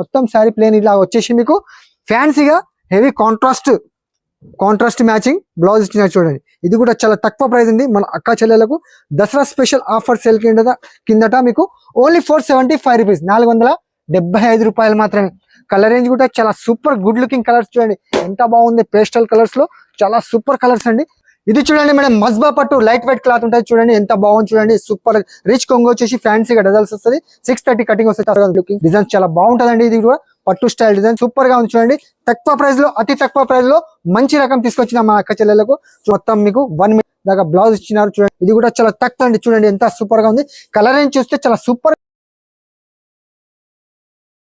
మొత్తం శారీ ప్లేన్ ఇలా వచ్చేసి మీకు. ఫ్యాన్సీగా heavy contrast contrast matching blouse ఇచ్చిన చూడండి. ఇది కూడా చాలా తక్కువ ప్రైస్ ఉంది. మన అక్క చెల్లెలకు దసరా స్పెషల్ ఆఫర్ సేల్ కింద కిందట మీకు only four seventy five rupees నాలుగు వందల డెబ్బై ఐదు రూపాయలు మాత్రమే. కలర్ రేంజ్ కూడా చాలా సూపర్ గుడ్ లుకింగ్ కలర్స్ చూడండి. ఎంత బాగుంది పేస్టల్ కలర్స్లో. చాలా సూపర్ కలర్స్ అండి. ఇది చూడండి మేడం మస్బా పట్టు లైట్ వెయిట్ క్లాత్ ఉంటుంది చూడండి ఎంత బాగుంది చూడండి సూపర్ రిచ్ కొంగు వచ్చేసి ఫ్యాన్సీగా డజల్స్ వస్తుంది. సిక్స్ థర్టీ కటింగ్ వస్తుంది లుకింగ్ డిజైన్ చాలా బాగుంటదండి ఇది కూడా. పట్టు స్టైల్ డిజైన్ సూపర్గా ఉంది చూడండి. తక్కువ ప్రైస్లో అతి తక్కువ ప్రైస్లో మంచి రకం తీసుకొచ్చిన మా అక్క చెల్లెలకు. మొత్తం మీకు వన్ మినిట్ దాకా బ్లౌజ్ ఇచ్చినారు చూడండి. ఇది కూడా చాలా తక్కువ అండి చూడండి ఎంత సూపర్గా ఉంది. కలర్ చూస్తే చాలా సూపర్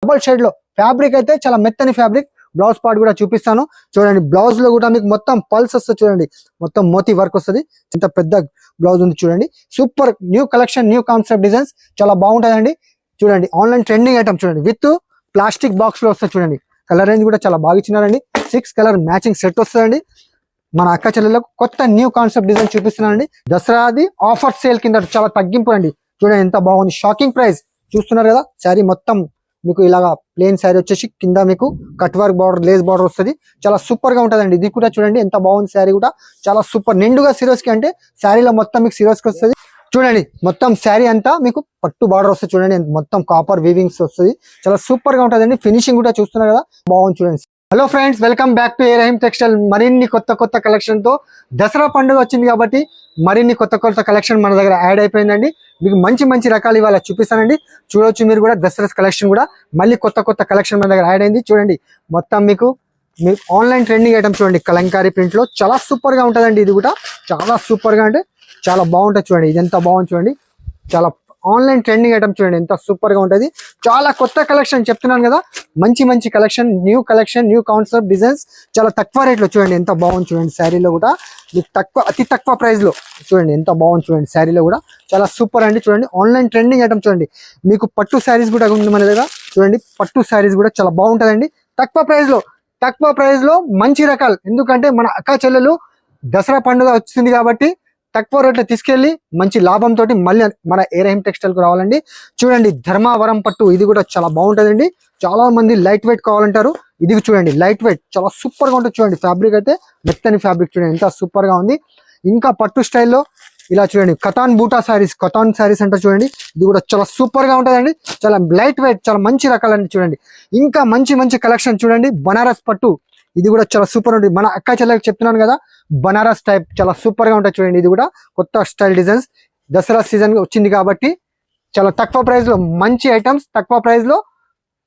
డబల్ షేడ్లో ఫ్యాబ్రిక్ అయితే చాలా మెత్తని ఫ్యాబ్రిక్ బ్లౌజ్ పార్ట్ కూడా చూపిస్తాను. చూడండి బ్లౌజ్లో కూడా మీకు మొత్తం పల్స్ వస్తుంది చూడండి. మొత్తం మోతి వర్క్ వస్తుంది. ఇంత పెద్ద బ్లౌజ్ ఉంది చూడండి. Super new collection new concept designs. చాలా బాగుంటాయండి చూడండి ఆన్లైన్ ట్రెండింగ్ ఐటమ్ చూడండి. విత్ ప్లాస్టిక్ బాక్స్లో వస్తుంది చూడండి. కలర్ రేంజ్ కూడా చాలా బాగా ఇచ్చినారండి. సిక్స్ కలర్ మ్యాచింగ్ సెట్ వస్తుందండి. మన అక్క చెల్లెలకు కొత్త న్యూ కాన్సెప్ట్ డిజైన్ చూపిస్తున్నానండి. దసరాది ఆఫర్ సేల్ కింద చాలా తగ్గింపు అండి. చూడండి ఎంత బాగుంది. Shocking price. చూస్తున్నారు కదా శారీ మొత్తం మీకు ఇలాగా ప్లేన్ శారీ వచ్చేసి కింద మీకు cut work border lace border వస్తుంది. చాలా సూపర్గా ఉంటుందండి. ఇది కూడా చూడండి ఎంత బాగుంది శారీ కూడా. చాలా సూపర్ నిండుగా సిరోస్కి అంటే శారీలో మొత్తం మీకు సిరోస్కి వస్తుంది. చూడండి మొత్తం శారీ అంతా మీకు పట్టు బార్డర్ వస్తుంది చూడండి. మొత్తం కాపర్ వీవింగ్స్ వస్తుంది. చాలా సూపర్గా ఉంటుందండి. ఫినిషింగ్ కూడా చూస్తున్నారు కదా బాగుంది చూడండి. Hello friends welcome back to ఏరహిం textile మరిన్ని కొత్త కొత్త కలెక్షన్తో దసరా పండుగ వచ్చింది కాబట్టి మరిన్ని కొత్త కొత్త కలెక్షన్ మన దగ్గర యాడ్ అయిపోయిందండి. మీకు మంచి మంచి రకాలు ఇవాళ చూపిస్తానండి. చూడొచ్చు మీరు కూడా దసరా కలెక్షన్ కూడా. మళ్ళీ కొత్త కొత్త కలెక్షన్ మన దగ్గర యాడ్ అయింది. చూడండి మొత్తం మీకు మీకు ఆన్లైన్ ట్రెండింగ్ ఐటమ్ చూడండి. కలంకారీ ప్రింట్లో చాలా సూపర్గా ఉంటుందండి ఇది కూడా. చాలా సూపర్గా అంటే చాలా బాగుంటుంది చూడండి. ఇది ఎంత బాగుంది చూడండి. చాలా ఆన్లైన్ ట్రెండింగ్ ఐటమ్ చూడండి ఎంత సూపర్గా ఉంటుంది. చాలా కొత్త కలెక్షన్ చెప్తున్నాను కదా మంచి మంచి collection new collection new concept designs చాలా తక్కువ రేట్లో చూడండి ఎంత బాగుంది చూడండి శారీలో కూడా. మీకు తక్కువ అతి తక్కువ ప్రైస్లో చూడండి ఎంత బాగుంది చూడండి శారీలో కూడా. చాలా సూపర్ అండి చూడండి ఆన్లైన్ ట్రెండింగ్ ఐటమ్ చూడండి. మీకు పట్టు శారీస్ కూడా ఉంది మన దగ్గర చూడండి పట్టు శారీస్ కూడా చాలా బాగుంటుందండి. తక్కువ ప్రైస్లో తక్కువ ప్రైస్లో మంచి రకాలు ఎందుకంటే మన అక్క చెల్లెలు దసరా పండుగ వచ్చింది కాబట్టి తక్కువ రేట్లో తీసుకెళ్ళి మంచి లాభంతో మళ్ళీ మన ఏరహిం టెక్స్టైల్కి రావాలండి. చూడండి ధర్మావరం పట్టు ఇది కూడా చాలా బాగుంటుందండి. చాలా మంది లైట్ వెయిట్ కావాలంటారు. ఇది చూడండి లైట్ వెయిట్ చాలా సూపర్గా ఉంటుంది చూడండి. ఫ్యాబ్రిక్ అయితే మెత్తని ఫ్యాబ్రిక్ చూడండి ఎంత సూపర్గా ఉంది. ఇంకా పట్టు స్టైల్లో ఇలా చూడండి కథాన్ బూటా సారీస్ కథాన్ సారీస్ అంటే చూడండి. ఇది కూడా చాలా సూపర్గా ఉంటుందండి. చాలా లైట్ వెయిట్ చాలా మంచి రకాలండి చూడండి. ఇంకా మంచి మంచి కలెక్షన్ చూడండి. బనారస్ పట్టు ఇది కూడా చాలా సూపర్ ఉంటుంది మన అక్క చెల్లెకి చెప్తున్నాను కదా బనారస్ టైప్ చాలా సూపర్గా ఉంటుంది చూడండి. ఇది కూడా కొత్త స్టైల్ డిజైన్స్ దసరా సీజన్ వచ్చింది కాబట్టి చాలా తక్కువ ప్రైస్లో మంచి ఐటమ్స్ తక్కువ ప్రైస్లో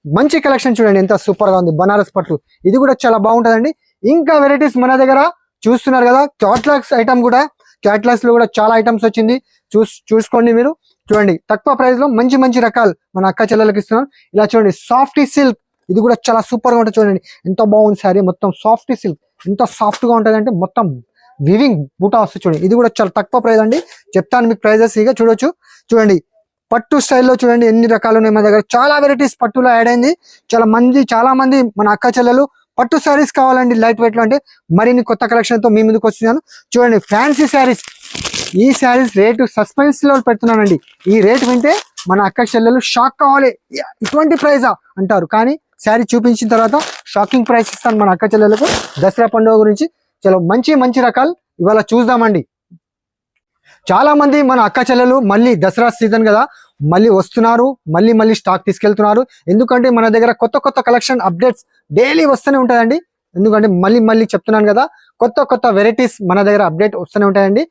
మంచి కలెక్షన్ చూడండి. ఎంత సూపర్గా ఉంది. బనారస్ పట్టు. ఇది కూడా చాలా బాగుంటుందండి. ఇంకా వెరైటీస్ మన దగ్గర చూస్తున్నారు కదా క్యాట్లాగ్స్ ఐటమ్ కూడా. క్యాట్లాగ్స్లో కూడా చాలా ఐటమ్స్ వచ్చింది. చూస్ చూసుకోండి మీరు. చూడండి తక్కువ ప్రైస్లో మంచి మంచి రకాలు మన అక్క చెల్లెలకు ఇస్తున్నాం ఇలా చూడండి సాఫ్టీ సిల్క్ ఇది కూడా చాలా సూపర్గా ఉంటుంది చూడండి. ఎంత బాగుంది శారీ మొత్తం సాఫ్ట్ సిల్క్ ఎంత సాఫ్ట్గా ఉంటుంది అంటే మొత్తం వివింగ్ బూటా వస్తుంది చూడండి. ఇది కూడా చాలా తక్కువ ప్రైస్ అండి. చెప్తాను మీకు ప్రైజెస్ ఇక చూడొచ్చు. చూడండి పట్టు స్టైల్లో చూడండి ఎన్ని రకాలు ఉన్నాయి మన దగ్గర. చాలా వెరైటీస్ పట్టులో యాడ్ అయింది. చాలా మంది చాలా మంది మన అక్క చెల్లెలు పట్టు శారీస్ కావాలండి లైట్ వెయిట్లో అంటే మరిన్ని కొత్త కలెక్షన్తో మీ ముందుకు వస్తున్నాను. చూడండి ఫ్యాన్సీ శారీస్ ఈ శారీస్ రేటు సస్పెన్స్లో పెడుతున్నానండి. ఈ రేట్ వింటే మన అక్క చెల్లెలు షాక్ కావాలి. ఇటువంటి ప్రైజా అంటారు. కానీ శారీ చూపించిన తర్వాత షాకింగ్ ప్రైస్ ఇస్తాను మన అక్క చెల్లెలకు. దసరా పండుగ గురించి చాలా మంచి మంచి రకాలు ఇవాళ చూద్దామండి. చాలా మంది మన అక్క చెల్లెలు మళ్ళీ దసరా సీజన్ కదా మళ్ళీ వస్తున్నారు మళ్ళీ మళ్ళీ స్టాక్ తీసుకెళ్తున్నారు. ఎందుకంటే మన దగ్గర కొత్త కొత్త కలెక్షన్ అప్డేట్స్ డైలీ వస్తూనే ఉంటాయండి. ఎందుకంటే మళ్ళీ మళ్ళీ చెప్తున్నాను కదా కొత్త కొత్త వెరైటీస్ మన దగ్గర అప్డేట్ వస్తూనే ఉంటాయండి.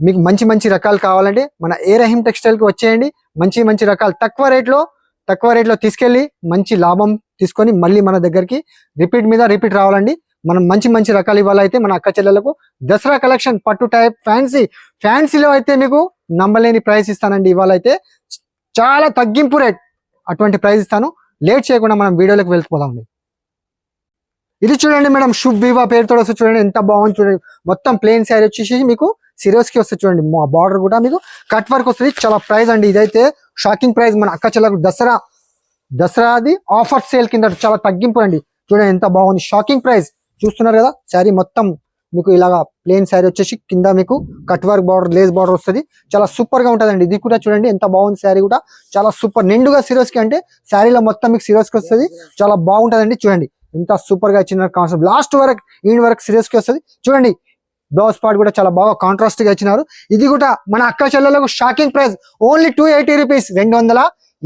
మీకు మంచి మంచి రకాలు కావాలంటే మన ఏ రహీం టెక్స్టైల్కి వచ్చేయండి. మంచి మంచి రకాలు తక్కువ రేట్లో తక్కువ రేట్లో తీసుకెళ్ళి మంచి లాభం తీసుకొని మళ్ళీ మన దగ్గరికి రిపీట్ మీద రిపీట్ రావాలండి. మనం మంచి మంచి రకాలు ఇవ్వాలైతే మన అక్క చెల్లెలకు దసరా కలెక్షన్ పట్టు టైప్ ఫ్యాన్సీ ఫ్యాన్సీలో అయితే మీకు నమ్మలేని ప్రైస్ ఇస్తానండి ఇవాళ అయితే. చాలా తగ్గింపు రేట్ అటువంటి ప్రైస్ ఇస్తాను. లేట్ చేయకుండా మనం వీడియోలోకి వెళ్ళిపోదామండి. ఇది చూడండి మేడం శుభ్ వివా పేరుతో వస్తుంది చూడండి ఎంత బాగుంది చూడండి. మొత్తం ప్లేన్ శారీ వచ్చేసి మీకు సిరోస్కి వస్తే వస్తుంది చూడండి బార్డర్ కూడా మీకు కట్ వర్క్ వస్తుంది. చాలా ప్రైస్ అండి ఇదైతే. షాకింగ్ ప్రైస్ మన అక్క చెల్లకు దసరా దసరాది ఆఫర్ సేల్ కింద చాలా తగ్గింపు అండి చూడండి ఎంత బాగుంది. షాకింగ్ ప్రైస్ చూస్తున్నారు కదా? శారీ మొత్తం మీకు ఇలాగా ప్లేన్ శారీ వచ్చేసి కింద మీకు cut work border lace border వస్తుంది. చాలా సూపర్గా ఇది కూడా చూడండి ఎంత బాగుంది శారీ కూడా. చాలా సూపర్ నిండుగా సిరోస్కి అంటే శారీలో మొత్తం మీకు సిరోస్కి వస్తుంది. చాలా బాగుంటదండి. చూడండి ఎంత సూపర్గా ఇచ్చిన కాన్సెప్ట్ లాస్ట్ వరకు ఈ వరకు సిరోస్కి వస్తుంది. చూడండి బ్లౌజ్ పార్ట్ కూడా చాలా బాగా కాంట్రాస్ట్గా ఇచ్చినారు. ఇది కూడా మన అక్క చెల్లెలకు shocking price only two eighty rupees రెండు వందల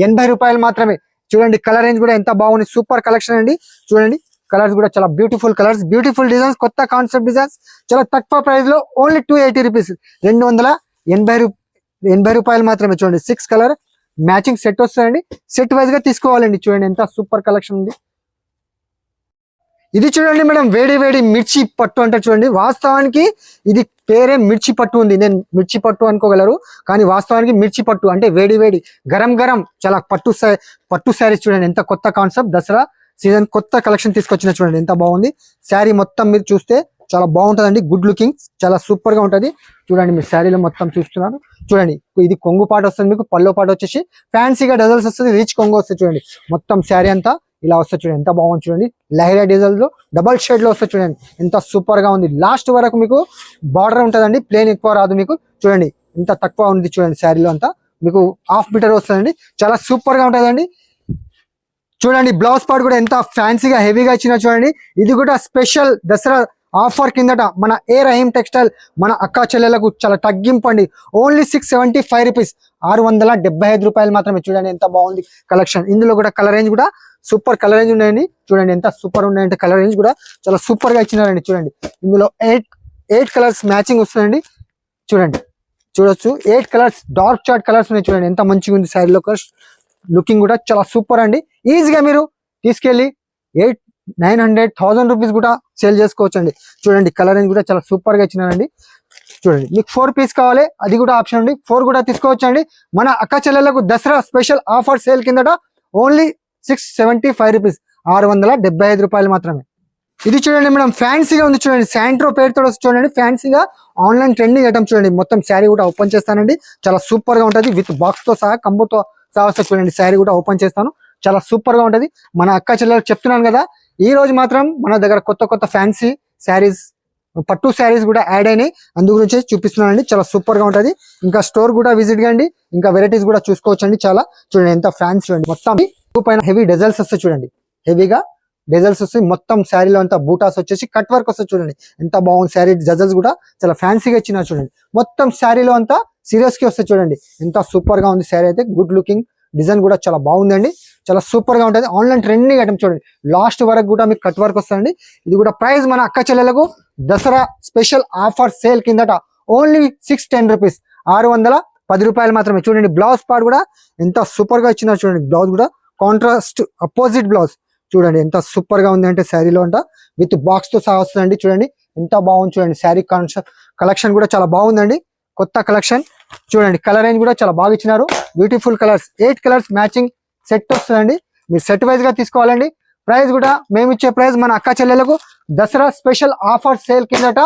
ఎనభై రూపాయలు మాత్రమే. చూడండి కలర్ రేంజ్ కూడా ఎంత బాగుంది. సూపర్ కలెక్షన్ అండి. చూడండి కలర్స్ కూడా చాలా బ్యూటిఫుల్ కలర్స్ బ్యూటిఫుల్ డిజైన్స్ కొత్త కాన్సెప్ట్ డిజైన్స్ చాలా తక్కువ ప్రైస్లో ఓన్లీ టూ ఎయిటీ రూపీస్ రెండు వందల ఎనభై ఎనభై రూపాయలు మాత్రమే. చూడండి సిక్స్ కలర్ మ్యాచింగ్ సెట్ వస్తుందండి. సెట్ వైజ్గా తీసుకోవాలండి. చూడండి ఎంత సూపర్ కలెక్షన్ ఉంది. ఇది చూడండి మేడం వేడి వేడి మిర్చి పట్టు అంటే చూడండి. వాస్తవానికి ఇది పేరే మిర్చి పట్టు ఉంది. నేను మిర్చి పట్టు అనుకోగలరు కానీ వాస్తవానికి మిర్చి పట్టు అంటే వేడి వేడి గరం గరం చాలా పట్టు పట్టు శారీస్ చూడండి. ఎంత కొత్త కాన్సెప్ట్ దసరా సీజన్ కొత్త కలెక్షన్ తీసుకొచ్చిన చూడండి. ఎంత బాగుంది. శారీ మొత్తం మీరు చూస్తే చాలా బాగుంటుందండి. గుడ్ లుకింగ్ చాలా సూపర్గా ఉంటది. చూడండి మీరు శారీలో మొత్తం చూస్తున్నారు చూడండి ఇది కొంగు పాట వస్తుంది మీకు పల్లో పాట వచ్చేసి ఫ్యాన్సీగా డజల్స్ వస్తుంది రిచ్ కొంగు వస్తుంది చూడండి. మొత్తం శారీ అంతా ఇలా వస్తుంది చూడండి ఎంత బాగుంది చూడండి. లహరియా డీజల్లో డబల్ షేడ్లో వస్తుంది చూడండి ఎంత సూపర్గా ఉంది. లాస్ట్ వరకు మీకు బార్డర్ ఉంటుందండి ప్లేన్ ఎక్కువ రాదు మీకు. చూడండి ఎంత తక్కువ ఉంది చూడండి శారీలో అంతా. మీకు హాఫ్ మీటర్ వస్తుందండి చాలా సూపర్గా ఉంటుందండి. చూడండి బ్లౌజ్ పార్ట్ కూడా ఎంత ఫ్యాన్సీగా హెవీగా ఇచ్చిన చూడండి. ఇది కూడా స్పెషల్ దసరా ఆఫర్ కిందట మన ఏ రహీం టెక్స్టైల్ మన అక్క చెల్లెలకు చాలా తగ్గింపు అండి only six seventy five rupees ఆరు వందల డెబ్బై ఐదు రూపాయలు మాత్రమే. చూడండి ఎంత బాగుంది కలెక్షన్ ఇందులో కూడా కలర్ రేంజ్ కూడా సూపర్ కలర్ రేంజ్ ఉన్నాయండి. చూడండి ఎంత సూపర్ ఉన్నాయంటే కలర్ రేంజ్ కూడా చాలా సూపర్గా ఇచ్చినారండి. చూడండి. ఇందులో ఎయిట్ ఎయిట్ కలర్స్ మ్యాచింగ్ వస్తుందండి. చూడండి. చూడొచ్చు. Eight colours dark chart colours ఉన్నాయి. చూడండి. ఎంత మంచిగా ఉంది శారీలో లుకింగ్ కూడా చాలా సూపర్ అండి. ఈజీగా మీరు తీసుకెళ్ళి eight nine hundred thousand rupees కూడా సేల్ చేసుకోవచ్చు అండి చూడండి కలర్ రేంజ్ కూడా చాలా సూపర్గా ఇచ్చినారండి. చూడండి మీకు ఫోర్ పీస్ కావాలి అది కూడా ఆప్షన్ ఉంది. ఫోర్ కూడా తీసుకోవచ్చు అండి మన అక్క చెల్లెలకు దసరా స్పెషల్ ఆఫర్ సేల్ కిందట only six seventy five rupees ఆరు వందల డెబ్బై ఐదు రూపాయలు మాత్రమే. ఇది చూడండి మేడం ఫ్యాన్సీగా ఉంది చూడండి. శాంట్రో పేరుతో చూడండి. ఫ్యాన్సీగా ఆన్లైన్ ట్రెండింగ్ ఐటమ్ చూడండి. మొత్తం శారీ కూడా ఓపెన్ చేస్తానండి. చాలా సూపర్గా ఉంటది. విత్ బాక్స్తో సహా కంబోతో సహా చూడండి. శారీ కూడా ఓపెన్ చేస్తాను. చాలా సూపర్గా ఉంటది. మన అక్క చెల్లెలకు చెప్తున్నాను కదా ఈ రోజు మాత్రం మన దగ్గర కొత్త కొత్త ఫ్యాన్సీ శారీస్ పట్టు శారీస్ కూడా యాడ్ అయినాయి. అందు గురించి చూపిస్తున్నానండి. చాలా సూపర్గా ఉంటుంది. ఇంకా స్టోర్ కూడా విజిట్ కండి. ఇంకా వెరైటీస్ కూడా చూసుకోవచ్చండి చాలా. చూడండి ఎంత ఫ్యాన్స్ చూడండి మొత్తం పైన హెవీ డెజల్స్ వస్తాయి చూడండి. హెవీగా డెజల్స్ వస్తాయి. మొత్తం శారీలో అంతా బూటాస్ వచ్చేసి కట్ వర్క్ వస్తే చూడండి. ఎంత బాగుంది శారీ డెజల్స్ కూడా. చాలా ఫ్యాన్సీగా ఇచ్చిన చూడండి. మొత్తం శారీలో అంతా సీరియస్కి వస్తాయి చూడండి. ఎంత సూపర్గా ఉంది శారీ అయితే. గుడ్ లుకింగ్ డిజైన్ కూడా చాలా బాగుందండి. చాలా సూపర్గా ఉంటుంది. ఆన్లైన్ ట్రెండింగ్ ఐటమ్ చూడండి. లాస్ట్ వరకు కూడా మీకు కట్ వర్క్ వస్తుంది ఇది కూడా ప్రైస్ మన అక్క చెల్లెలకు దసరా స్పెషల్ ఆఫర్ సేల్ కిందట ఓన్లీ సిక్స్ టెన్ రూపీస్ ఆరు వందల పది రూపాయలు మాత్రమే. చూడండి బ్లౌజ్ పార్ట్ కూడా ఎంత సూపర్గా ఇచ్చినారు చూడండి. బ్లౌజ్ కూడా కాంట్రాస్ట్ అపోజిట్ బ్లౌజ్ చూడండి ఎంత సూపర్గా ఉంది అంటే శారీలో అంట. విత్ బాక్స్తో సహా వస్తుందండి. చూడండి ఎంత బాగుంది చూడండి. శారీ కలెక్షన్ కూడా చాలా బాగుందండి. కొత్త కలెక్షన్ చూడండి కలర్ రేంజ్ కూడా చాలా బాగా ఇచ్చినారు. Beautiful colours eight colours matching set వస్తుందండి. మీరు సెట్ వైజ్గా తీసుకోవాలండి. ప్రైస్ కూడా మేము ఇచ్చే ప్రైస్ మన అక్క చెల్లెలకు దసరా స్పెషల్ ఆఫర్ సేల్ కిందట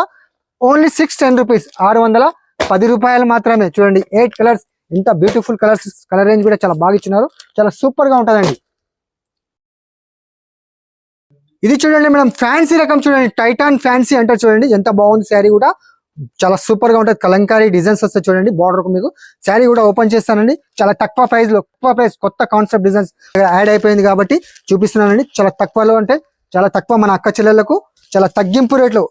ఓన్లీ సిక్స్ టెన్ రూపీస్ ఆరు వందల పది రూపాయలు మాత్రమే. చూడండి ఎయిట్ కలర్స్ ఇంత బ్యూటిఫుల్ కలర్స్ కలర్ రేంజ్ కూడా చాలా బాగా ఇచ్చినారు. చాలా సూపర్గా ఉంటుందండి. ఇది చూడండి మేడం ఫ్యాన్సీ రకం చూడండి టైటాన్ ఫ్యాన్సీ అంటారు చూడండి. ఎంత బాగుంది శారీ కూడా. చాలా సూపర్గా ఉంటుంది కలంకారీ డిజైన్స్ వస్తాయి చూడండి బార్డర్కు మీకు. శారీ కూడా ఓపెన్ చేస్తానండి. చాలా తక్కువ ప్రైస్లో తక్కువ ప్రైస్ కొత్త కాన్సెప్ట్ డిజైన్స్ యాడ్ అయిపోయింది కాబట్టి చూపిస్తున్నానండి. చాలా తక్కువలో అంటే చాలా తక్కువ మన అక్క చెల్లెళ్ళకు చాలా తగ్గింపు రేట్లో.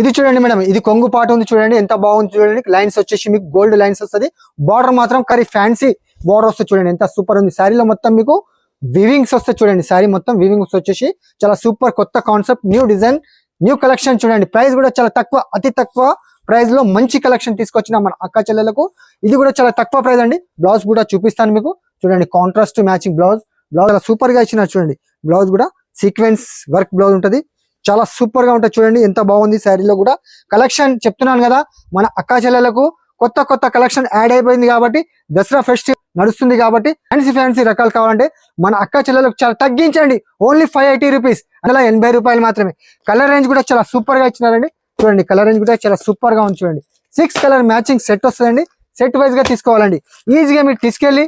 ఇది చూడండి మేడం ఇది కొంగు పాట ఉంది చూడండి ఎంత బాగుంది చూడండి. లైన్స్ వచ్చేసి మీకు గోల్డ్ లైన్స్ వస్తుంది. బార్డర్ మాత్రం కరీ ఫ్యాన్సీ బార్డర్ వస్తుంది చూడండి. ఎంత సూపర్ ఉంది. శారీలో మొత్తం మీకు వివింగ్స్ వస్తాయి చూడండి. శారీ మొత్తం వివింగ్స్ వచ్చేసి చాలా సూపర్ కొత్త concept new design new collection చూడండి. ప్రైస్ కూడా చాలా తక్కువ అతి తక్కువ ప్రైస్లో మంచి కలెక్షన్ తీసుకొచ్చిన మన అక్క చెల్లెలకు. ఇది కూడా చాలా తక్కువ ప్రైస్ అండి. బ్లౌజ్ కూడా చూపిస్తాను మీకు. చూడండి కాంట్రాస్ట్ మ్యాచింగ్ బ్లౌజ్ బ్లౌజ్ సూపర్గా ఇచ్చిన చూడండి. బ్లౌజ్ కూడా సీక్వెన్స్ వర్క్ బ్లౌజ్ ఉంటుంది. చాలా సూపర్గా ఉంటుంది చూడండి. ఎంత బాగుంది శారీలో కూడా. కలెక్షన్ చెప్తున్నాను కదా మన అక్క చెల్లెలకు కొత్త కొత్త కలెక్షన్ యాడ్ అయిపోయింది కాబట్టి దసరా ఫెస్టివల్ నడుస్తుంది కాబట్టి ఫ్యాన్సీ ఫ్యాన్సీ రకాలు కావాలంటే మన అక్క చెల్లెలకు చాలా తగ్గించండి. ఓన్లీ ఫైవ్ ఎయిటీ రూపీస్ అందులో ఎనభై రూపాయలు మాత్రమే. కలర్ రేంజ్ కూడా చాలా సూపర్గా ఇచ్చినారండి. చూడండి కలర్ రేంజ్ కూడా చాలా సూపర్గా ఉంది చూడండి. సిక్స్ కలర్ మ్యాచింగ్ సెట్ వస్తుందండి. సెట్ వైజ్గా తీసుకోవాలండి. ఈజీగా మీరు తీసుకెళ్ళి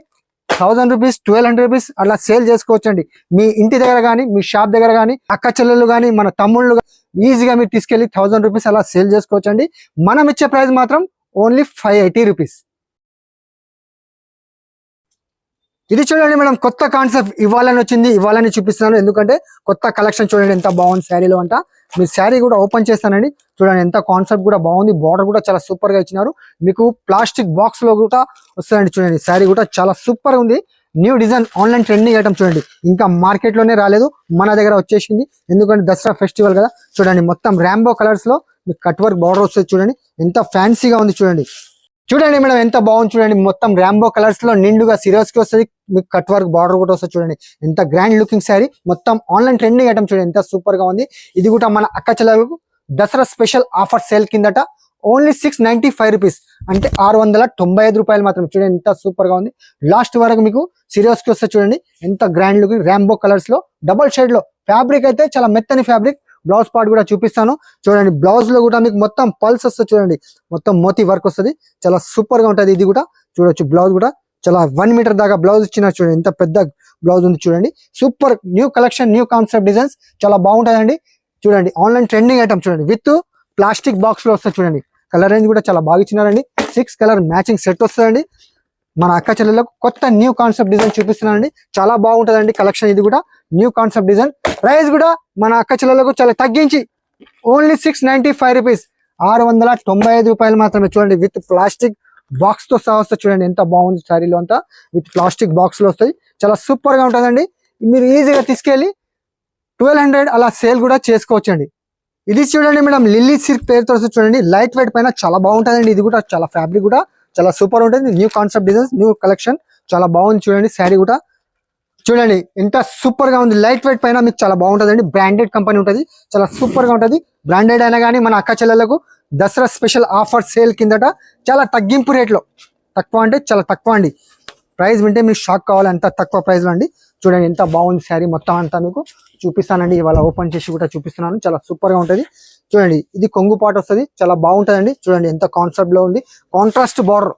thousand rupees twelve hundred rupees అలా సేల్ చేసుకోవచ్చండి. మీ ఇంటి దగ్గర కానీ మీ షాప్ దగ్గర కానీ అక్క చెల్లెలు కానీ మన తమ్ముళ్ళు ఈజీగా మీరు తీసుకెళ్ళి థౌసండ్ రూపీస్ అలా సేల్ చేసుకోవచ్చండి. మనం ఇచ్చే ప్రైస్ మాత్రం ఓన్లీ ఫైవ్ ఎయిటీ రూపీస్ ఇది చూడండి మేడం కొత్త కాన్సెప్ట్ ఇవ్వాలని వచ్చింది ఇవ్వాలని చూపిస్తున్నాను. ఎందుకంటే కొత్త కలెక్షన్ చూడండి ఎంత బాగుంది శారీలో అంట. మీరు శారీ కూడా ఓపెన్ చేస్తానండి. చూడండి ఎంత కాన్సెప్ట్ కూడా బాగుంది. బార్డర్ కూడా చాలా సూపర్గా ఇచ్చినారు. మీకు ప్లాస్టిక్ బాక్స్లో కూడా వస్తుందండి చూడండి. శారీ కూడా చాలా సూపర్ ఉంది. New design online trending item చూడండి. ఇంకా మార్కెట్లోనే రాలేదు. మన దగ్గర వచ్చేసింది. ఎందుకంటే దసరా ఫెస్టివల్ కదా. చూడండి మొత్తం ర్యాంబో కలర్స్లో మీకు కట్ వర్క్ బార్డర్ వస్తుంది చూడండి. ఎంత ఫ్యాన్సీగా ఉంది చూడండి. చూడండి మేడం ఎంత బాగుంది చూడండి. మొత్తం ర్యాంబో కలర్స్లో నిండుగా సిరోస్కి వస్తుంది మీకు కట్ వర్క్ బార్డర్ కూడా వస్తుంది చూడండి. ఎంత గ్రాండ్ లుకింగ్ శారీ మొత్తం ఆన్లైన్ ట్రెండింగ్ ఐటమ్ చూడండి ఎంత సూపర్గా ఉంది. ఇది కూడా మన అక్క చెల్లెలకు దసరా స్పెషల్ ఆఫర్ సేల్ కిందట only six ninety five rupees అంటే ఆరు వందల తొంభై ఐదు రూపాయలు మాత్రం చూడండి ఎంత సూపర్గా ఉంది. లాస్ట్ వరకు మీకు సిరోస్కి వస్తే చూడండి. ఎంత గ్రాండ్ లుకింగ్ ర్యాంబో కలర్స్లో. డబల్ షేడ్లో. ఫ్యాబ్రిక్ అయితే చాలా మెత్తని ఫ్యాబ్రిక్ బ్లౌజ్ పార్ట్ కూడా చూపిస్తాను. చూడండి బ్లౌజ్లో కూడా మీకు మొత్తం పల్స్ వస్తుంది చూడండి. మొత్తం మోతి వర్క్ వస్తుంది. చాలా సూపర్గా ఉంటది ఇది కూడా. చూడొచ్చు బ్లౌజ్ కూడా. చాలా వన్ మీటర్ దాకా బ్లౌజ్ ఇచ్చిన చూడండి. ఎంత పెద్ద బ్లౌజ్ ఉంది చూడండి. Super new collection new concept designs చాలా బాగుంటాయండి చూడండి ఆన్లైన్ ట్రెండింగ్ ఐటమ్ చూడండి. విత్ ప్లాస్టిక్ బాక్స్లో వస్తుంది చూడండి. కలర్ రేంజ్ కూడా చాలా బాగా ఇచ్చినారండి. సిక్స్ కలర్ మ్యాచింగ్ సెట్ వస్తుందండి. మన అక్క చెల్లెలకు కొత్త న్యూ కాన్సెప్ట్ డిజైన్ చూపిస్తున్నానండి. చాలా బాగుంటుందండి కలెక్షన్ ఇది కూడా. New concept design. ప్రైస్ కూడా మన అక్క చెల్లెలకు చాలా తగ్గించి only six ninety five rupees. ఆరు వందల తొంభై ఐదు రూపాయలు మాత్రమే చూడండి విత్ ప్లాస్టిక్ బాక్స్తో సహా వస్తుంది చూడండి ఎంత బాగుంది శారీలో అంతా. విత్ ప్లాస్టిక్ బాక్స్లో వస్తాయి. చాలా సూపర్గా ఉంటుందండి. మీరు ఈజీగా తీసుకెళ్ళి ట్వెల్వ్ హండ్రెడ్ అలా సేల్ కూడా చేసుకోవచ్చండి. ఇది చూడండి మేడం లిల్లీ సిల్క్ పేరుతో చూడండి లైట్ వెయిట్ పైన చాలా బాగుంటుందండి. ఇది కూడా చాలా ఫ్యాబ్రిక్ కూడా చాలా సూపర్ ఉంటుంది. New concept designs new collection చాలా బాగుంది. చూడండి శారీ కూడా చూడండి ఎంత సూపర్గా ఉంది. లైట్ వెయిట్ పైన మీకు చాలా బాగుంటుందండి బ్రాండెడ్ కంపెనీ ఉంటుంది. చాలా సూపర్గా ఉంటుంది. బ్రాండెడ్ అయినా కానీ మన అక్క చెల్లెలకు దసరా స్పెషల్ ఆఫర్ సేల్ కిందట చాలా తగ్గింపు రేట్లో. తక్కువ అంటే చాలా తక్కువ అండి. ప్రైస్ వింటే మీకు షాక్ కావాలి. అంత తక్కువ ప్రైస్లో అండి. చూడండి ఎంత బాగుంది శారీ మొత్తం అంతా మీకు చూపిస్తానండి. ఇవాళ ఓపెన్ చేసి కూడా చూపిస్తున్నాను. చాలా సూపర్గా ఉంటుంది. చూడండి ఇది కొంగు పాట వస్తుంది. చాలా బాగుంటుందండి. చూడండి ఎంత కాన్సెప్ట్లో ఉంది. కాంట్రాస్ట్ బార్డర్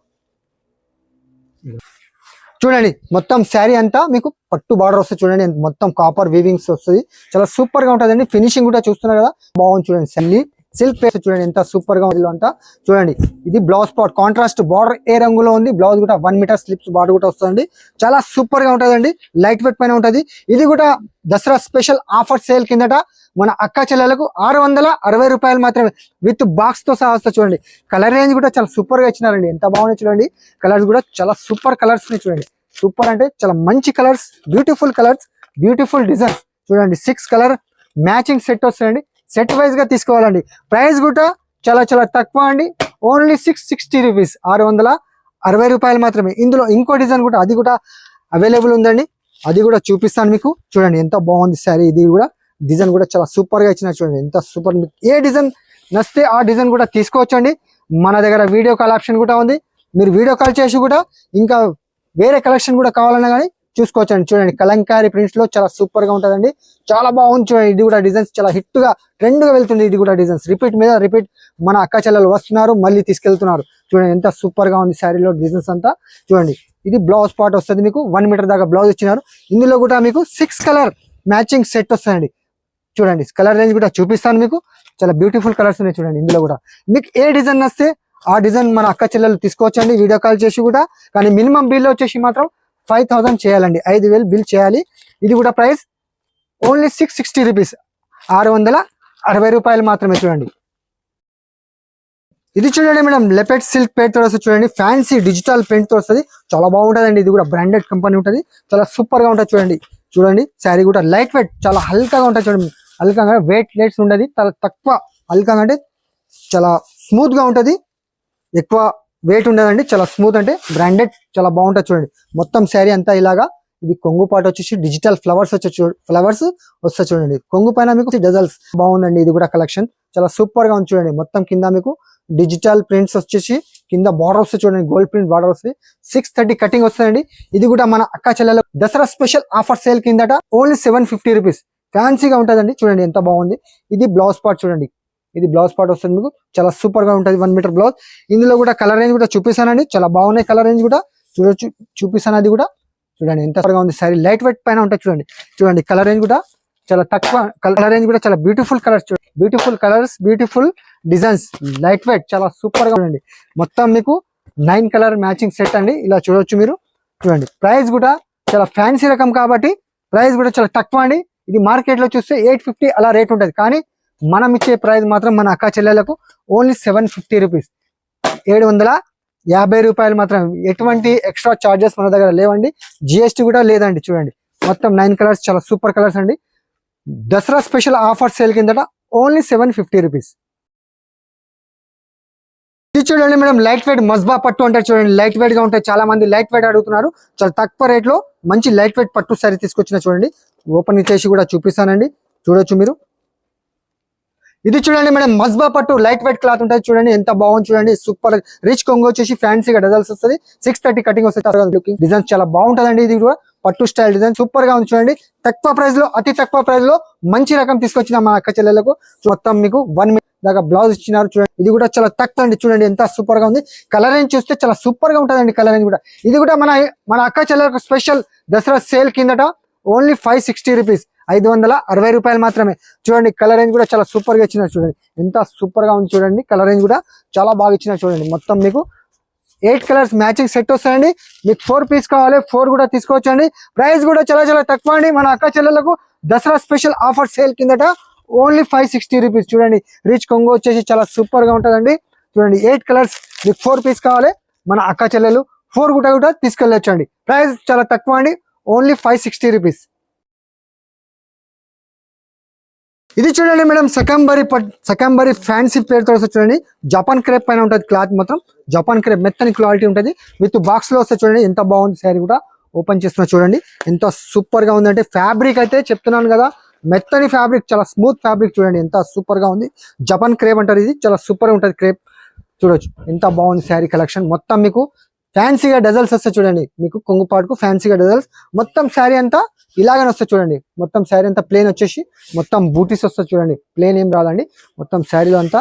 చూడండి మొత్తం శారీ అంతా మీకు పట్టు బార్డర్ వస్తుంది చూడండి మొత్తం కాపర్ వీవింగ్స్ వస్తుంది. చాలా సూపర్గా ఉంటుందండి. ఫినిషింగ్ కూడా చూస్తున్నారు కదా? బాగుంది చూడండి సల్లి సిల్క్ పేస్ చూడండి ఎంత సూపర్గా ఉంది అంతా చూడండి. ఇది బ్లౌజ్ పాట్ కాంట్రాస్ట్ బార్డర్ ఏ రంగులో ఉంది బ్లౌజ్ కూడా వన్ మీటర్ స్లిప్స్ బార్డర్ కూడా వస్తుంది చాలా సూపర్గా ఉంటుందండి లైట్ వెయిట్ పైన ఉంటది. ఇది కూడా దసరా స్పెషల్ ఆఫర్ సేల్ కిందట మన అక్క చెల్లెలకు ఆరు వందల అరవై రూపాయలు మాత్రమే విత్ బాక్స్తో సహా వస్తుంది చూడండి. కలర్ రేంజ్ కూడా చాలా సూపర్గా ఇచ్చినారండి ఎంత బాగుంది చూడండి. కలర్స్ కూడా చాలా సూపర్ కలర్స్ చూడండి. సూపర్ అంటే చాలా మంచి colours beautiful colours beautiful designs చూడండి సిక్స్ కలర్ మ్యాచింగ్ సెట్ వస్తాయండి సెట్ వైజ్గా తీసుకోవాలండి. ప్రైస్ కూడా చాలా చాలా తక్కువ అండి. ఓన్లీ సిక్స్ సిక్స్టీ రూపీస్ ఆరు వందల అరవై రూపాయలు మాత్రమే. ఇందులో ఇంకో డిజైన్ కూడా అది కూడా అవైలబుల్ ఉందండి. అది కూడా చూపిస్తాను మీకు. చూడండి ఎంత బాగుంది సారీ ఇది కూడా డిజైన్ కూడా చాలా సూపర్గా ఇచ్చిన చూడండి. ఎంత సూపర్ మీకు ఏ డిజైన్ నచ్చితే ఆ డిజైన్ కూడా తీసుకోవచ్చండి. మన దగ్గర వీడియో కాల్ ఆప్షన్ కూడా ఉంది. మీరు వీడియో కాల్ చేసి కూడా ఇంకా వేరే కలెక్షన్ కూడా కావాలన్నా కానీ చూసుకోవచ్చండి. చూడండి కలంకారీ ప్రింట్స్లో చాలా సూపర్గా ఉంటుందండి. చాలా బాగుంది చూడండి. ఇది కూడా డిజైన్స్ చాలా హిట్గా ట్రెండ్గా వెళ్తుంది. ఇది కూడా డిజైన్స్ రిపీట్ మీద రిపీట్ మన అక్క చెల్లెలు వస్తున్నారు మళ్ళీ తీసుకెళ్తున్నారు. చూడండి ఎంత సూపర్గా ఉంది శారీలో డిజైన్స్ అంతా. చూడండి ఇది బ్లౌజ్ పార్ట్ వస్తుంది మీకు. వన్ మీటర్ దాకా బ్లౌజ్ ఇచ్చినారు. ఇందులో కూడా మీకు సిక్స్ కలర్ మ్యాచింగ్ సెట్ వస్తాయండి చూడండి కలర్ రేంజ్ కూడా చూపిస్తాను మీకు. చాలా బ్యూటిఫుల్ కలర్స్ ఉన్నాయి చూడండి ఇందులో కూడా. మీకు ఏ డిజైన్ వస్తే ఆ డిజైన్ మన అక్క చెల్లెలు తీసుకోవచ్చండి. వీడియో కాల్ చేసి కూడా. కానీ మినిమం బిల్ వచ్చేసి మాత్రం ఫైవ్ థౌసండ్ చేయాలండి. ఐదు వేలు బిల్ చేయాలి. ఇది కూడా price only six sixty rupees. ఆరు వందల అరవై రూపాయలు మాత్రమే చూడండి. ఇది చూడండి మేడం లెపెట్ సిల్క్ పేట్తో వస్తుంది చూడండి. ఫ్యాన్సీ డిజిటల్ ప్రింట్తో వస్తుంది. చాలా బాగుంటుందండి. ఇది కూడా బ్రాండెడ్ కంపెనీ ఉంటుంది. చాలా సూపర్గా ఉంటుంది చూడండి. చూడండి శారీ కూడా లైట్ వెయిట్ చాలా హల్కాగా ఉంటుంది చూడండి. హల్కాగా వెయిట్ లైట్స్ ఉండదు. చాలా తక్కువ హల్కాగా అంటే చాలా స్మూత్గా ఉంటుంది. ఎక్కువ వెయిట్ ఉండదండి. చాలా స్మూత్ అంటే బ్రాండెడ్ చాలా బాగుంటుంది చూడండి. మొత్తం శారీ అంతా ఇలాగా ఇది కొంగు పాట వచ్చేసి డిజిటల్ ఫ్లవర్స్ వచ్చే ఫ్లవర్స్ వస్తాయి చూడండి. కొంగు పైన మీకు డజల్స్ బాగుందండి. ఇది కూడా కలెక్షన్ చాలా సూపర్గా ఉంది చూడండి. మొత్తం కింద మీకు డిజిటల్ ప్రింట్స్ వచ్చేసి కింద బార్డర్ వస్తుంది చూడండి. గోల్డ్ ప్రింట్ బార్డర్ వస్తుంది సిక్స్ థర్టీ కటింగ్ వస్తుందండి. ఇది కూడా మన అక్క చెల్లెల దసరా స్పెషల్ ఆఫర్ సేల్ కిందట ఓన్లీ సెవెన్ ఫిఫ్టీ రూపీస్ ఫ్యాన్సీగా ఉంటుందండి. చూడండి ఎంత బాగుంది. ఇది బ్లౌజ్ పార్ట్ చూడండి. ఇది బ్లౌజ్ పార్ట్ వస్తుంది మీకు. చాలా సూపర్గా ఉంటుంది వన్ మీటర్ బ్లౌజ్. ఇందులో కూడా కలర్ రేంజ్ కూడా చూపిస్తానండి. చాలా బాగున్నాయి కలర్ రేంజ్ కూడా. చూడొచ్చు చూపిస్తాను అది కూడా. చూడండి ఎంత గా ఉంది. సారీ లైట్ వెయిట్ పైన ఉంటుంది చూడండి. చూడండి కలర్ రేంజ్ కూడా చాలా తక్కువ కలర్ రేంజ్ కూడా చాలా బ్యూటిఫుల్ కలర్స్ చూడండి. Beautiful colours beautiful designs light weight చాలా సూపర్గా ఉండండి మొత్తం మీకు నైన్ కలర్ మ్యాచింగ్ సెట్ అండి. ఇలా చూడొచ్చు మీరు. చూడండి. ప్రైస్ కూడా చాలా ఫ్యాన్సీ రకం కాబట్టి ప్రైస్ కూడా చాలా తక్కువ అండి. ఇది మార్కెట్లో చూస్తే ఎయిట్ ఫిఫ్టీ అలా రేట్ ఉంటుంది. కానీ మనం ఇచ్చే ప్రైస్ మాత్రం మన అక్క చెల్లెలకు ఓన్లీ సెవెన్ ఫిఫ్టీ రూపీస్. ఏడు వందల యాభై రూపాయలు మాత్రం ఎటువంటి ఎక్స్ట్రా చార్జెస్ మన దగ్గర లేవండి. జిఎస్టీ కూడా లేదండి చూడండి. మొత్తం నైన్ కలర్స్ చాలా సూపర్ కలర్స్ అండి. దసరా స్పెషల్ ఆఫర్ సేల్ కిందట ఓన్లీ సెవెన్ ఫిఫ్టీ రూపీస్. ఇది చూడండి మేడం లైట్ వెయిట్ మస్బా పట్టు అంటే చూడండి. లైట్ వెయిట్గా ఉంటాయి చాలా మంది లైట్ వెయిట్ అడుగుతున్నారు. చాలా తక్కువ రేట్లో మంచి లైట్ వెయిట్ పట్టు సారీ తీసుకొచ్చిన చూడండి. ఓపెన్ చేసి కూడా చూపిస్తానండి. చూడొచ్చు మీరు. ఇది చూడండి మేడం మస్బా పట్టు లైట్ వెయిట్ క్లాత్ ఉంటుంది చూడండి ఎంత బాగుంది చూడండి సూపర్ రిచ్ కొంగు వచ్చేసి ఫ్యాన్సీగా డజల్స్ వస్తుంది. సిక్స్ థర్టీ కటింగ్ వస్తుంది లుకింగ్ డిజైన్ చాలా బాగుంటుందండి ఇది కూడా. పట్టు స్టైల్ డిజైన్ సూపర్గా ఉంది చూడండి. తక్కువ ప్రైస్లో అతి తక్కువ ప్రైస్లో మంచి రకం తీసుకొచ్చిన మా అక్క చెల్లెలకు. మొత్తం మీకు వన్ మినిట్ దాకా బ్లౌజ్ ఇచ్చినారు చూడండి. ఇది కూడా చాలా తక్కువ అండి చూడండి ఎంత సూపర్గా ఉంది. కలర్ చూస్తే చాలా సూపర్గా ఉంటుందండి కలర్ రేంజ్ కూడా. ఇది కూడా మన మన అక్క చెల్లెలకు స్పెషల్ దసరా సేల్ కిందట ఓన్లీ ఫైవ్ సిక్స్టీ రూపీస్ ఐదు వందల అరవై రూపాయలు మాత్రమే. చూడండి కలర్ రేంజ్ కూడా చాలా సూపర్గా ఇచ్చినారు చూడండి. ఎంత సూపర్గా ఉంది చూడండి కలర్ రేంజ్ కూడా చాలా బాగా ఇచ్చినారు చూడండి. మొత్తం మీకు ఎయిట్ కలర్స్ మ్యాచింగ్ సెట్ వస్తాయండి. మీకు ఫోర్ పీస్ కావాలి ఫోర్ కూడా తీసుకోవచ్చండి. ప్రైస్ కూడా చాలా చాలా తక్కువ అండి. మన అక్క చెల్లెలకు దసరా స్పెషల్ ఆఫర్ సేల్ కిందట ఓన్లీ ఫైవ్ సిక్స్టీ రూపీస్ చూడండి రిచ్ కొంగు వచ్చేసి చాలా సూపర్గా ఉంటుందండి. చూడండి ఎయిట్ కలర్స్ మీకు ఫోర్ పీస్ కావాలి. మన అక్క చెల్లెలు ఫోర్ గుట్ట కూడా తీసుకెళ్ళొచ్చండి. ప్రైస్ చాలా తక్కువ అండి. ఓన్లీ ఫైవ్ సిక్స్టీ రూపీస్ ఇది చూడండి మేడం సెకంబరి సెకంబరి ఫ్యాన్సీ పేరుతో వస్తే చూడండి జపాన్ క్రేప్ పైన ఉంటుంది క్లాత్ మొత్తం. జపాన్ క్రేప్ మెత్తని క్వాలిటీ ఉంటుంది. విత్ బాక్స్లో వస్తే చూడండి ఎంత బాగుంది శారీ కూడా ఓపెన్ చేస్తున్నా చూడండి. ఎంత సూపర్గా ఉందంటే ఫ్యాబ్రిక్ అయితే చెప్తున్నాను కదా మెత్తని ఫ్యాబ్రిక్ చాలా స్మూత్ ఫ్యాబ్రిక్ చూడండి ఎంత సూపర్గా ఉంది. జపాన్ క్రేప్ అంటారు ఇది చాలా సూపర్ ఉంటుంది క్రేప్. చూడొచ్చు ఎంత బాగుంది శారీ కలెక్షన్ మొత్తం మీకు. ఫ్యాన్సీగా డజల్స్ వస్తాయి చూడండి. మీకు కొంగుపాటుకు ఫ్యాన్సీగా డజల్స్ మొత్తం శారీ అంతా ఇలాగనే వస్తాయి చూడండి. మొత్తం శారీ అంతా ప్లేన్ వచ్చేసి మొత్తం బూటీస్ వస్తుంది చూడండి. ప్లేన్ ఏం రాదండి. మొత్తం శారీలో అంతా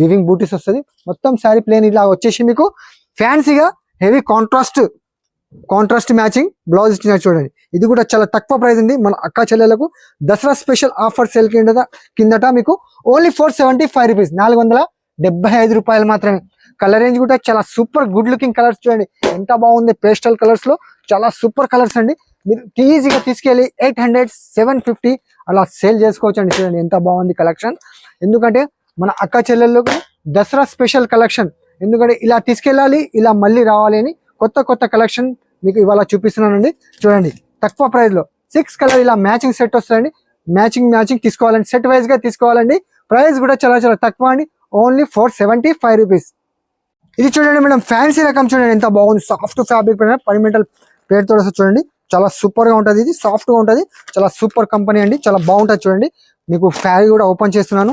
వివింగ్ బూటీస్ వస్తుంది. మొత్తం శారీ ప్లేన్ ఇలా వచ్చేసి మీకు ఫ్యాన్సీగా heavy contrast contrast matching blouse ఇచ్చినారు చూడండి. ఇది కూడా చాలా తక్కువ ప్రైస్ ఉంది. మన అక్క చెల్లెలకు దసరా స్పెషల్ ఆఫర్ సేల్ కింద కిందట మీకు only four seventy five rupees నాలుగు వందల డెబ్బై ఐదు రూపాయలు మాత్రమే. కలర్ రేంజ్ కూడా చాలా సూపర్ గుడ్ లుకింగ్ కలర్స్ చూడండి. ఎంత బాగుంది పేస్టల్ కలర్స్లో. చాలా సూపర్ కలర్స్ అండి. మీరు ఈజీగా తీసుకెళ్ళి ఎయిట్ హండ్రెడ్ సెవెన్ ఫిఫ్టీ అలా సేల్ చేసుకోవచ్చు అండి చూడండి. ఎంత బాగుంది కలెక్షన్. ఎందుకంటే మన అక్క చెల్లెళ్ళకు దసరా స్పెషల్ కలెక్షన్. ఎందుకంటే ఇలా తీసుకెళ్ళాలి ఇలా మళ్ళీ రావాలి అని కొత్త కొత్త కలెక్షన్ మీకు ఇవాళ చూపిస్తున్నానండి. చూడండి తక్కువ ప్రైస్లో. సిక్స్ కలర్ ఇలా మ్యాచింగ్ సెట్ వస్తుందండి. మ్యాచింగ్ మ్యాచింగ్ తీసుకోవాలండి. సెట్ వైజ్గా తీసుకోవాలండి. ప్రైస్ కూడా చాలా చాలా తక్కువ అండి. Only four seventy five rupees ఇది చూడండి మేడం ఫ్యాన్సీ రకం చూడండి ఎంత బాగుంది. సాఫ్ట్ ఫ్యాబ్రిక్ పైన పరిమెంటల్ పేరుతో వస్తుంది చూడండి. చాలా సూపర్గా ఉంటది ఇది సాఫ్ట్గా ఉంటది. చాలా సూపర్ కంపెనీ అండి చాలా బాగుంటది చూడండి. మీకు ఫ్యారీ కూడా ఓపెన్ చేస్తున్నాను.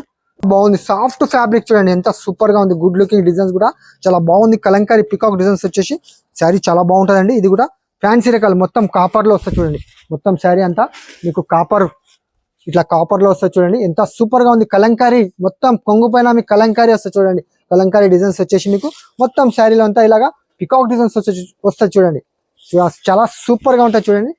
బాగుంది సాఫ్ట్ ఫ్యాబ్రిక్ చూడండి ఎంత సూపర్గా ఉంది. గుడ్ లుకింగ్ డిజైన్స్ కూడా చాలా బాగుంది. కలంకారీ పికాక్ డిజైన్స్ వచ్చేసి శారీ చాలా బాగుంటదండి. ఇది కూడా ఫ్యాన్సీ రకాలు మొత్తం కాపర్లో వస్తుంది చూడండి. మొత్తం శారీ అంతా మీకు కాపర్ ఇట్లా కాపర్లో వస్తుంది చూడండి. ఎంత సూపర్గా ఉంది. కలంకారీ మొత్తం కొంగు పైన మీకు కలంకారీ వస్తుంది చూడండి. కలంకారీ డిజైన్స్ వచ్చేసి మీకు మొత్తం శారీలో అంతా ఇలాగా పికాక్ డిజైన్స్ వచ్చి వస్తుంది చూడండి. చాలా సూపర్గా ఉంటుంది చూడండి.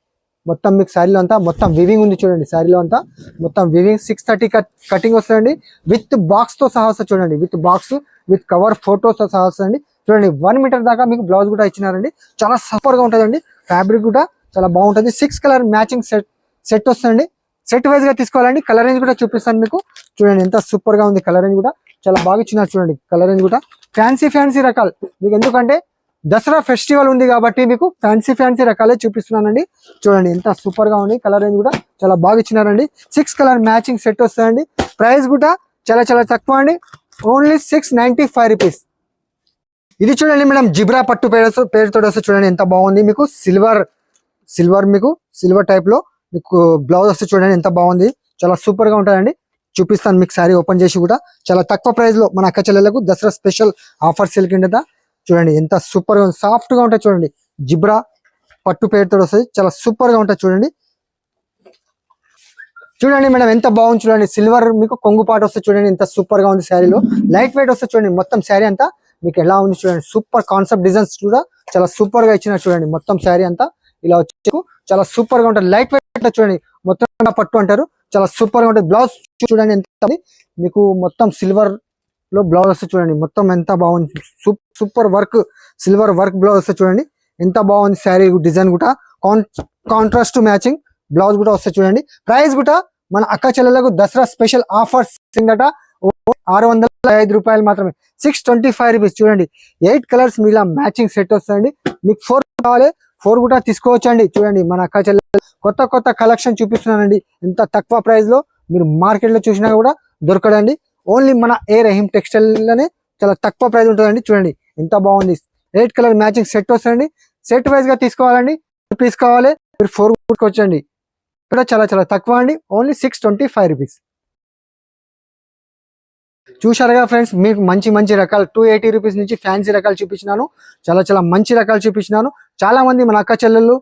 మొత్తం మీకు శారీలో అంతా మొత్తం వివింగ్ ఉంది చూడండి శారీలో అంతా. మొత్తం weaving six thirty cut cutting వస్తుందండి. విత్ బాక్స్తో సహా వస్తుంది చూడండి. విత్ బాక్స్ విత్ కవర్ ఫోటోస్తో సహా వస్తుందండి. చూడండి వన్ మీటర్ దాకా మీకు బ్లౌజ్ కూడా ఇచ్చినారండి. చాలా సూపర్గా ఉంటుందండి. ఫ్యాబ్రిక్ కూడా చాలా బాగుంటుంది. Six colour matching set set వస్తుందండి. సెట్ వైజ్గా తీసుకోవాలండి. కలర్ రేంజ్ కూడా చూపిస్తాను మీకు. చూడండి ఎంత సూపర్గా ఉంది కలర్ రేంజ్ కూడా. చాలా బాగా ఇచ్చినారు చూడండి కలర్ రేంజ్ కూడా. ఫ్యాన్సీ ఫ్యాన్సీ రకాలు. మీకు ఎందుకంటే దసరా ఫెస్టివల్ ఉంది కాబట్టి మీకు ఫ్యాన్సీ ఫ్యాన్సీ రకాలే చూపిస్తున్నానండి. చూడండి ఎంత సూపర్గా ఉంది కలర్ రేంజ్ కూడా. చాలా బాగా ఇచ్చినారండి. సిక్స్ కలర్ మ్యాచింగ్ సెట్ వస్తుందండి. ప్రైస్ కూడా చాలా చాలా తక్కువ అండి. Only six ninety five rupees ఇది చూడండి మేడం జిబ్రా పట్టు పేరు పేరుతో వస్తే చూడండి ఎంత బాగుంది. మీకు సిల్వర్ సిల్వర్ మీకు సిల్వర్ టైప్లో మీకు బ్లౌజ్ వస్తే చూడండి ఎంత బాగుంది. చాలా సూపర్గా ఉంటుందండి. చూపిస్తాను మీకు శారీ ఓపెన్ చేసి కూడా. చాలా తక్కువ ప్రైస్లో మన అక్క చెల్లెలకు దసరా స్పెషల్ ఆఫర్ సేల్ కింద చూడండి ఎంత సూపర్గా సాఫ్ట్గా ఉంటాయి చూడండి. జిబ్రా పట్టు పేరుతో వస్తుంది. చాలా సూపర్గా ఉంటాయి చూడండి. చూడండి మేడం ఎంత బాగుంది చూడండి. సిల్వర్ మీకు కొంగు పాట వస్తే చూడండి ఎంత సూపర్గా ఉంది శారీలో. లైట్ వెయిట్ వస్తే చూడండి మొత్తం శారీ అంతా మీకు ఎలా ఉంది చూడండి. సూపర్ కాన్సెప్ట్ డిజైన్స్ కూడా చాలా సూపర్గా ఇచ్చిన చూడండి. మొత్తం శారీ అంతా ఇలా వచ్చి చాలా సూపర్గా ఉంటుంది. లైట్ వెయిట్ చూడండి. మొత్తం పట్టు అంటారు. చాలా సూపర్గా ఉంటుంది. బ్లౌజ్ చూడండి ఎంత మీకు మొత్తం సిల్వర్లో బ్లౌజ్ వస్తే చూడండి. మొత్తం ఎంత బాగుంది. Super work silver work blouse వస్తే చూడండి. ఎంత బాగుంది శారీ డిజైన్ కూడా. కాంట్రాస్ట్ మ్యాచింగ్ బ్లౌజ్ కూడా వస్తే చూడండి. ప్రైస్ కూడా మన అక్క చెల్లెలకు దసరా స్పెషల్ ఆఫర్స్ కిందట ఆరు వందల ఐదు రూపాయలు మాత్రమే. సిక్స్ ట్వంటీ ఫైవ్ రూపీస్ చూడండి. ఎయిట్ కలర్స్ మీలా మ్యాచింగ్ సెట్ వస్తుంది మీకు ఫోర్ కావాలి. ఫోర్ కూడా తీసుకోవచ్చండి. చూడండి మన అక్క చెల్లెలు కొత్త కొత్త కలెక్షన్ చూపిస్తున్నానండి. ఎంత తక్కువ ప్రైస్లో మీరు మార్కెట్లో చూసినా కూడా దొరకడండి ఓన్లీ మన ఏ రహీం టెక్స్టైల్లోనే చాలా తక్కువ ప్రైస్ ఉంటుందండి. చూడండి ఎంత బాగుంది. రెడ్ కలర్ మ్యాచింగ్ సెట్ వస్తుందండి. సెట్ వైజ్గా తీసుకోవాలండి. రూపీస్ కావాలి. మీరు ఫోర్ వచ్చండి ఇక్కడ చాలా చాలా తక్కువ అండి. Only six twenty five rupees. చూశారుగా ఫ్రెండ్స్ మీకు మంచి మంచి రకాలు టూ ఎయిటీ రూపీస్ నుంచి ఫ్యాన్సీ రకాలు చూపించినాను. చాలా చాలా మంచి రకాలు చూపించినాను. చాలామంది మన అక్క చెల్లెళ్ళు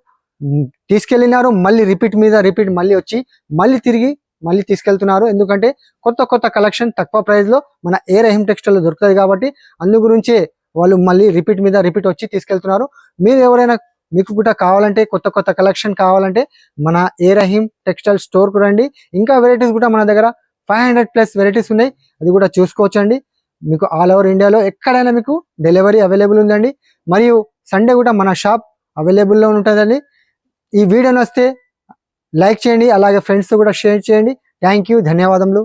తీసుకెళ్ళినారు మళ్ళీ రిపీట్ మీద రిపీట్ మళ్ళీ వచ్చి మళ్ళీ తిరిగి మళ్ళీ తీసుకెళ్తున్నారు. ఎందుకంటే కొత్త కొత్త కలెక్షన్ తక్కువ ప్రైస్లో మన ఏ రహీం టెక్స్టైల్ దొరుకుతుంది కాబట్టి అందు గురించే వాళ్ళు మళ్ళీ రిపీట్ మీద రిపీట్ వచ్చి తీసుకెళ్తున్నారు. మీరు ఎవరైనా మీకు కూడా కావాలంటే కొత్త కొత్త కలెక్షన్ కావాలంటే మన ఏ రహీం టెక్స్టైల్ స్టోర్కు రండి. ఇంకా వెరైటీస్ కూడా మన దగ్గర ఫైవ్ హండ్రెడ్ ప్లస్ వెరైటీస్ ఉన్నాయి. అది కూడా చూసుకోవచ్చండి. మీకు ఆల్ ఓవర్ ఇండియాలో ఎక్కడైనా మీకు డెలివరీ అవైలబుల్ ఉందండి. మరియు సండే కూడా మన షాప్ అవైలబుల్లో ఉంటుందండి. ఈ వీడియో నస్తే లైక్ చేయండి అలాగే ఫ్రెండ్స్ కూడా షేర్ చేయండి. థ్యాంక్ యూ ధన్యవాదములు.